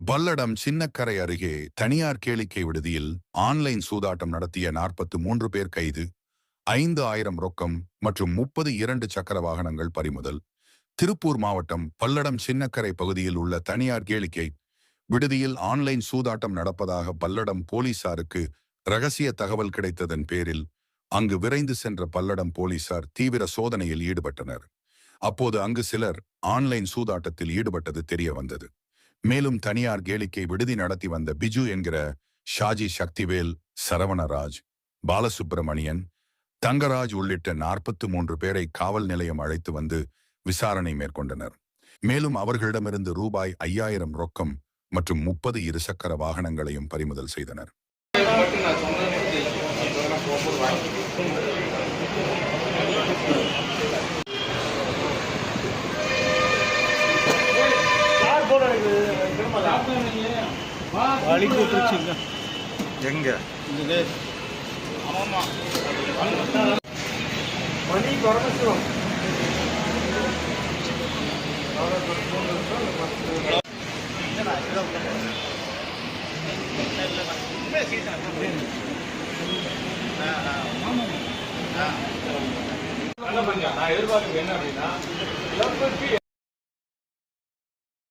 பல்லடம் சின்னக்கரை அருகே தனியார் கேளிக்கை விடுதியில் ஆன்லைன் சூதாட்டம் நடத்திய நாற்பத்து மூன்று பேர் கைது ஐந்து ஆயிரம் ரொக்கம் மற்றும் முப்பது இரண்டு சக்கர வாகனங்கள் பறிமுதல். திருப்பூர் மாவட்டம் பல்லடம் சின்னக்கரை பகுதியில் உள்ள தனியார் கேளிக்கை விடுதியில் ஆன்லைன் சூதாட்டம் நடப்பதாக பல்லடம் போலீசாருக்கு ரகசிய தகவல் கிடைத்ததன் பேரில் அங்கு விரைந்து சென்ற பல்லடம் போலீசார் தீவிர சோதனையில் ஈடுபட்டனர். அப்போது அங்கு சிலர் ஆன்லைன் சூதாட்டத்தில் ஈடுபட்டது தெரிய வந்தது. மேலும் தனியார் கேளிக்கை விடுதி நடத்தி வந்த பிஜு என்கிற ஷாஜி சக்திவேல் சரவணராஜ் பாலசுப்பிரமணியன் தங்கராஜ் உள்ளிட்ட நாற்பத்து மூன்று பேரை காவல் நிலையம் அழைத்து வந்து விசாரணை மேற்கொண்டனர். மேலும் அவர்களிடமிருந்து ரூபாய் ஐயாயிரம் ரொக்கம் மற்றும் முப்பது இருசக்கர வாகனங்களையும் பறிமுதல் செய்தனர். போல இருக்குது வழி கூப்பிடுச்சுங்க எங்க மணி பரமசிவம் நான் எதிர்பார்க்கிறது என்ன அப்படின்னா